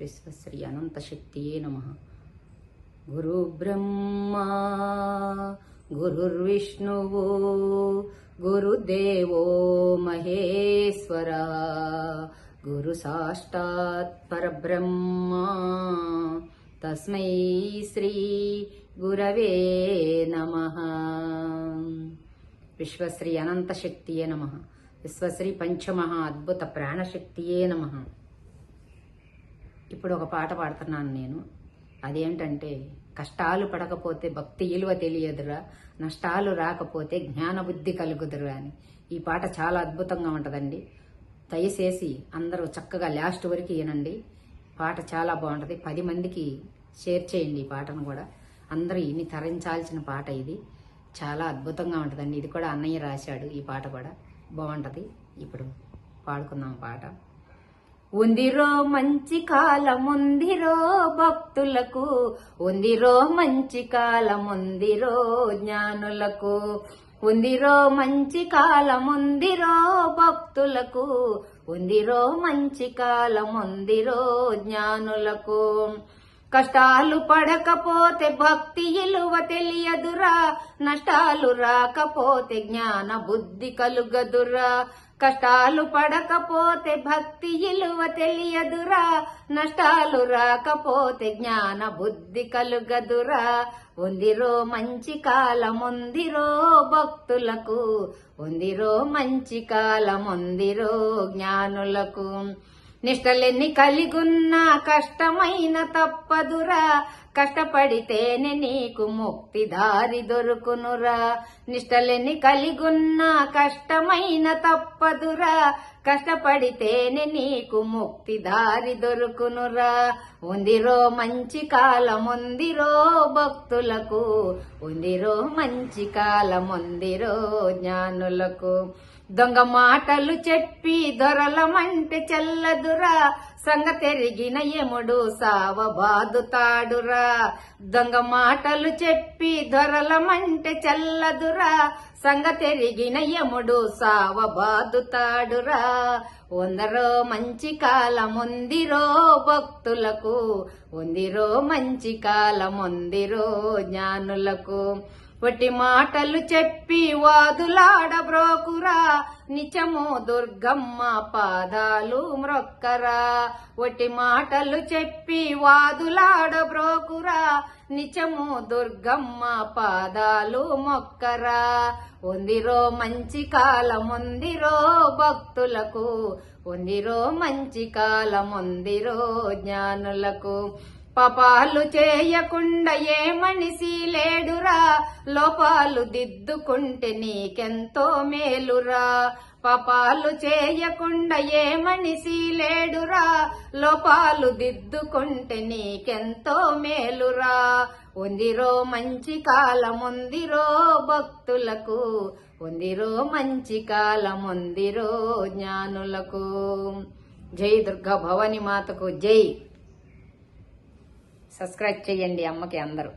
విశ్వశ్రీ అనంతశక్తియే నమ. గురు బ్రహ్మా గురుర్విష్ణువు గురుదేవో మహేశ్వర గురు సాష్టాత్ పరబ్రహ్మ. తస్మై శ్రీ గురవే నమ. విశ్వశ్రీ అనంతశక్తియే నమ. విశ్వశ్రీ పంచమహా అద్భుత ప్రాణశక్తియే నమ. ఇప్పుడు ఒక పాట పాడుతున్నాను నేను. అదేంటంటే కష్టాలు పడకపోతే భక్తి విలువ తెలియదురా నష్టాలు రాకపోతే జ్ఞానబుద్ధి కలుగుదురా అని. ఈ పాట చాలా అద్భుతంగా ఉంటుందండి. దయచేసి అందరూ చక్కగా లాస్ట్ వరకు వినండి. పాట చాలా బాగుంటుంది. పది మందికి షేర్ చేయండి ఈ పాటను కూడా. అందరూ ఇన్ని తరించాల్సిన పాట ఇది. చాలా అద్భుతంగా ఉంటుందండి. ఇది కూడా అన్నయ్య రాశాడు ఈ పాట కూడా. బాగుంటుంది. ఇప్పుడు పాడుకుందాం పాట. ఉందిరో మంచి కాలముందిరో భక్తులకు. ఉందిరో మంచి కాలముందిరో జ్ఞానులకు. ఉందిరో మంచి కాలముందిరో భక్తులకు. ఉందిరో మంచి కాలముందిరో జ్ఞానులకు. కష్టాలు పడకపోతే భక్తి ఇలువ తెలియదురా. నష్టాలు రాకపోతే జ్ఞాన బుద్ధి కలుగదురా. కష్టాలు పడకపోతే భక్తి ఇలువ తెలియదురా. నష్టాలు రాకపోతే జ్ఞాన బుద్ధి కలుగదురా. ఉందిరో మంచి కాలం ఉందిరో భక్తులకు. ఉందిరో మంచి కాలం ఉందిరో జ్ఞానులకు. నిష్టలెన్ని కలిగున్నా కష్టమైన తప్పదురా. కష్టపడితేనే నీకు ముక్తి దారి దొరుకునురా. నిష్టలెన్ని కలిగున్నా కష్టమైన తప్పదురా. కష్టపడితేనే నీకు ముక్తి దారి దొరుకునురా. ఉందిరో మంచి కాలం ఉందిరో భక్తులకు. ఉందిరో మంచి కాలం ఉందిరో జ్ఞానులకు. దొంగ మాటలు చెప్పి దొరలమంటే చెల్లదురా సంగతెరిగిన యముడు సావబాదుతాడురా. దొంగ మాటలు చెప్పి దొరలమంటే చెల్లదురా సంగతెరిగిన యముడు సావబాదుతాడురా. ఉందరో మంచి కాలముందిరో భక్తులకు ఉందిరో మంచి కాలముందిరో జ్ఞానులకు. వట్టి మాటలు చెప్పి వాదులాడబ్రోకురా నిచము దుర్గమ్మ పాదాలు మ్రొక్కరా. వట్టి మాటలు చెప్పి వాదులాడబ్రోకురా నిచము దుర్గమ్మ పాదాలు మొక్కరా. ఉందిరో మంచి కాలం ఉందిరో భక్తులకు. ఉందిరో మంచి కాలం ఉందిరో జ్ఞానులకు. పాపాలు చేయకుండా ఏ మనిషి లేడురా? లోపాలు దిద్దుకుంటే నీకెంతో మేలురా. పాపాలు చేయకుండా ఏ మనిషి లేడురా? లోపాలు దిద్దుకుంటే నీకెంతో మేలురా. ఉందిరో మంచి కాలం ఉందిరో భక్తులకు. ఉందిరో మంచి కాలం ఉందిరో జ్ఞానులకు. జై దుర్గా భవాని మాతకు జై. సబ్స్క్రైబ్ చేయండి అమ్మకి అందరూ.